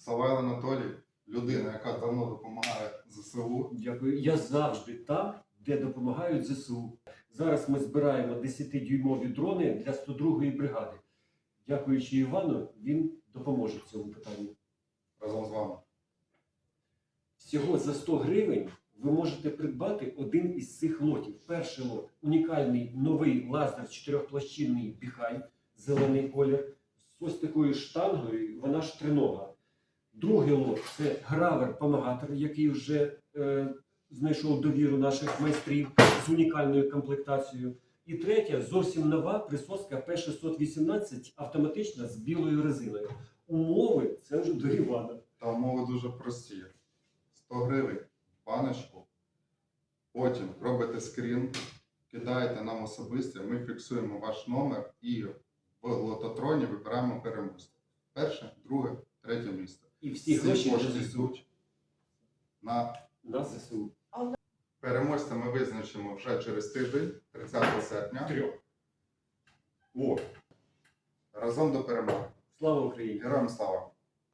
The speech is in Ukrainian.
Савайл Анатолій, людина, яка давно допомагає ЗСУ. Дякую. Я завжди там, де допомагають ЗСУ. Зараз ми збираємо 10-дюймові дрони для 102-ї бригади. Дякуючи Івану, він допоможе в цьому питанні. разом з вами. Всього за 100 гривень ви можете придбати один із цих лотів. Перший лот унікальний новий лазер чотирьохплощинний біхай, зелений колір, з ось такою штангою, вона ж тринога. Другий лот це гравер-помагатор, який вже е, знайшов довіру наших майстрів з унікальною комплектацією. І третя зовсім нова присоска П618 автоматична з білою резиною. Умови це вже до Та умови дуже прості. 100 гривень, баночку. Потім робите скрін, кидаєте нам особисто, ми фіксуємо ваш номер і в лототроні вибираємо переможця. Перше, друге, третє місце. І всі гроші на ЗСУ. на На ЗСУ. переможця ми визначимо вже через тиждень, 30 серпня. Трьох. О, разом до перемоги. Слава Україні! Героям слава!